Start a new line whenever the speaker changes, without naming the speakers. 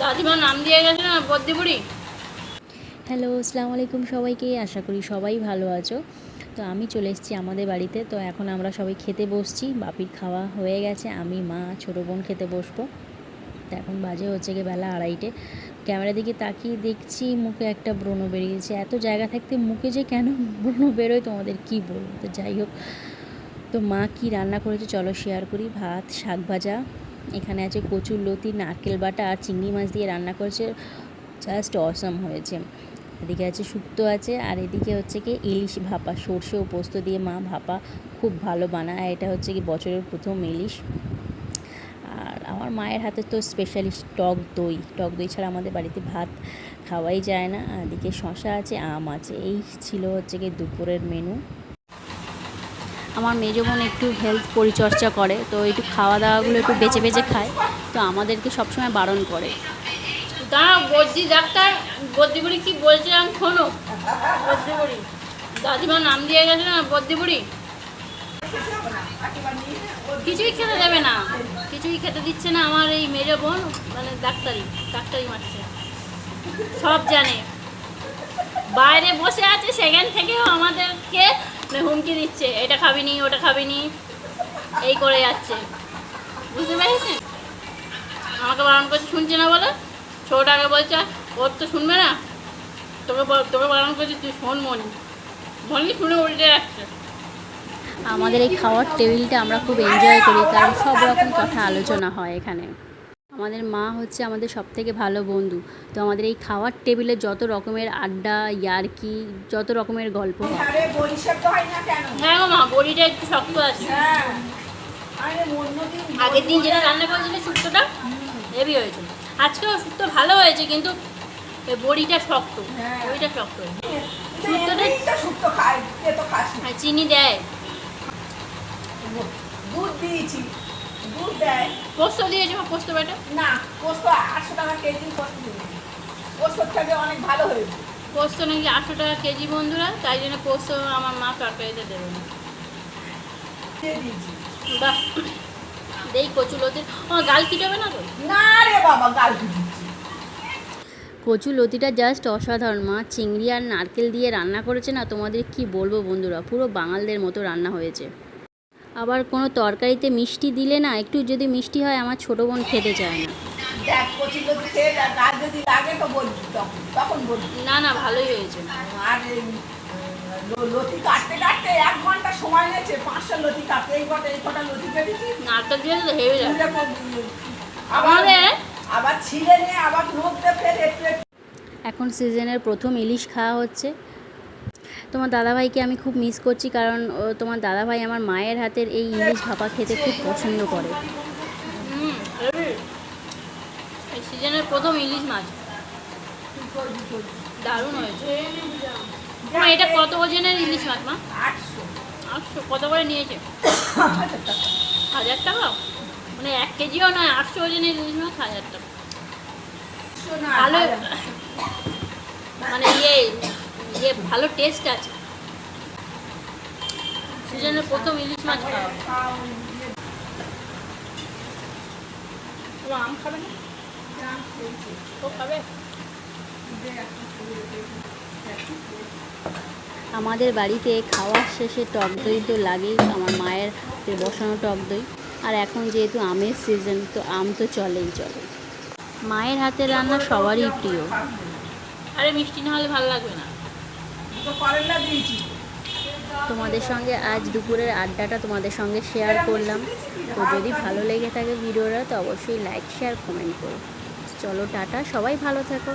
দাদিমা নাম দিয়ে গেছে না
হ্যালো, আসসালামু আলাইকুম সবাইকে, আশা করি সবাই ভালো আছো। তো আমি চলে এসেছি আমাদের বাড়িতে, তো এখন আমরা সবাই খেতে বসছি, বাপির খাওয়া হয়ে গেছে, আমি, মা, ছোটো বোন খেতে বসবো। তো এখন বাজে হচ্ছে গিয়ে বেলা আড়াইটে। ক্যামেরা দিকে তাকিয়ে দেখছি মুখে একটা ব্রণ বেরিয়েছে। এত জায়গা থাকতে মুখে যে কেন ব্রণ বেরোয়, তোমাদের কি বলব? তো যাই হোক, তো মা কি রান্না করেছে, চলো শেয়ার করি। ভাত, শাক ভাজা এখানে আছে কচুর লতি, নারকেল বাটা আর চিংড়ি মাছ দিয়ে রান্না করেছে। জাস্ট অসম হয়েছে। এদিকে আছে শুক্তো আছে আর এদিকে হচ্ছে কি ইলিশ ভাপা, সর্ষে ও পোস্ত দিয়ে মা ভাপা খুব ভালো বানায়। এটা হচ্ছে কি বছরের প্রথম ইলিশ। আর আমার মায়ের হাতে তো স্পেশালিস্ট টক দই। টক দই ছাড়া আমাদের বাড়িতে ভাত খাওয়াই যায় না। এদিকে শশা আছে, আম আছে। এই ছিল হচ্ছে কি দুপুরের মেনু আমার মেজ বোন একটু হেলথ পরিচর্যা করে, তো একটু খাওয়া দাওয়াগুলো একটু বেঁচে বেঁচে খায়, তো আমাদেরকে সবসময় বারণ করে।
দাঁড়াও বদ্দি ডাক্তার, বদ্রিবুড়ি কি বলছিলাম শোনো। বদ্দি বুড়ি দাদিমা নাম দিয়ে গেছে না, বদ্রিবুড়ি? কিছুই খেতে দেবে না, কিছুই খেতে দিচ্ছে না আমার এই মেজো বোন মানে ডাক্তারি ডাক্তারি মারছে। সব জানে। বাইরে বসে আছে, সেখান থেকেও আমাদেরকে মানে হুমকি দিচ্ছে, এটা খাবিনি, ওটা খাবিনি, এই করে যাচ্ছে। বুঝতে পেরেছেন? আমাকে বারণ করছে, শুনছে না বলে? আগে বলছে, ওর তো শুনবে না? তোকে তোকে বারণ করছে, তুই শোন মনি। মনি শুনে উল্টে যাচ্ছে।
আমাদের এই খাওয়ার টেবিলটা আমরা খুব এনজয় করি, কারণ সব রকম কথা আলোচনা হয় এখানে। আমাদের মা হচ্ছে আমাদের সব থেকে ভালো বন্ধু। তো আমাদের এই খাওয়ার টেবিলে যত রকমের আড্ডা ইয়ার্কি যত রকমের গল্প হয়।
আরে বড়ি সেদ্ধ হয় না কেন?
হ্যাঁ গো মা বড়িটা একটু শক্ত আছে।
হ্যাঁ।
আগের দিন যেটা রান্না করেছিলে শুক্তোটা হেভি হয়েছে। আজকেও শুক্তো ভালো হয়েছে কিন্তু এই বড়িটা শক্ত
হ্যাঁ।
বড়িটা শক্ত
শুক্তোটা তো শুক্তো খায় কে তো খাস
চিনি দেয়।
দুধ দিয়েছি। দুধ দেয়।
পোস্ত দিয়েছে বা পোস্ত বেটা?
না পোস্ত আটশো টাকা কেজি পোস্ত পোস্তর থেকে অনেক ভালো হয়েছে
পোস্ত নাকি আটশো টাকা কেজি বন্ধুরা তাই জন্য পোস্ত আমার মা তরকারিতে দেবে না।
দিয়ে
বাহ দেই গাল কিটাবে না তো?
না রে বাবা গাল
কচু লতিটা জাস্ট অসাধারণ। মা চিংড়ি আর নারকেল দিয়ে রান্না করেছে না তোমাদের কি বলব বন্ধুরা পুরো বাঙালদের মতো রান্না হয়েছে। আবার কোনো তরকারিতে মিষ্টি দিলে না একটু যদি মিষ্টি হয় আমার ছোটো বোন খেতে চায় না।
দেখ কচি লতি খেয়ে দেখ, গাল যদি লাগে তো বলবি তখন তখন বলবি।
না না ভালোই হয়েছে।
আর লতি কাটতে কাটতে এক ঘণ্টা সময় নিয়েছে পাঁচশো লতি কাটতে এই কটা এই কটা লতি কেটেছি।
নারকেল দিয়ে তো হেভে যাবে
তুলে কো- আবার আবার ছিলে নিয়ে আবার নদীতে ফের একটু একটু
এখন সিজনের প্রথম ইলিশ খাওয়া হচ্ছে। তোমার দাদাভাইকে আমি খুব মিস করছি কারণ ও, তোমার দাদাভাই আমার মায়ের হাতের এই ইলিশ ভাপা খেতে খুব পছন্দ করে।
হুম হেভি এই সিজনের প্রথম ইলিশ মাছ। দারুণ হয়েছে। এটা কত ওজনের ইলিশ মাছ মা?
আটশো।
আটশো কত করে নিয়েছে? হাজার টাকা? মানে এক কেজিও নয় আটশো ওজনের ইলিশ মাছ হাজার টাকা। ভালো মানে ইয়ে ইয়ে ভালো টেস্ট আছে। সিজনের প্রথম ইলিশ মাছ খাওয়া আম খাবে না? ও খাবে?
আমাদের বাড়িতে খাওয়ার শেষে টক দই তো লাগেই আমার মায়ের হাতে বসানো টক দই। আর এখন যেহেতু আমের সিজন তো আম তো চলেই চলে মায়ের হাতে রান্না সবারই প্রিয়।
আরে মিষ্টি না হলে ভালো লাগবে না।
তোমাদের সঙ্গে আজ দুপুরের আড্ডাটা তোমাদের সঙ্গে শেয়ার করলাম। তো যদি ভালো লেগে থাকে ভিডিওটা, তো অবশ্যই লাইক শেয়ার কমেন্ট করো। চলো, টাটা, সবাই ভালো থেকো।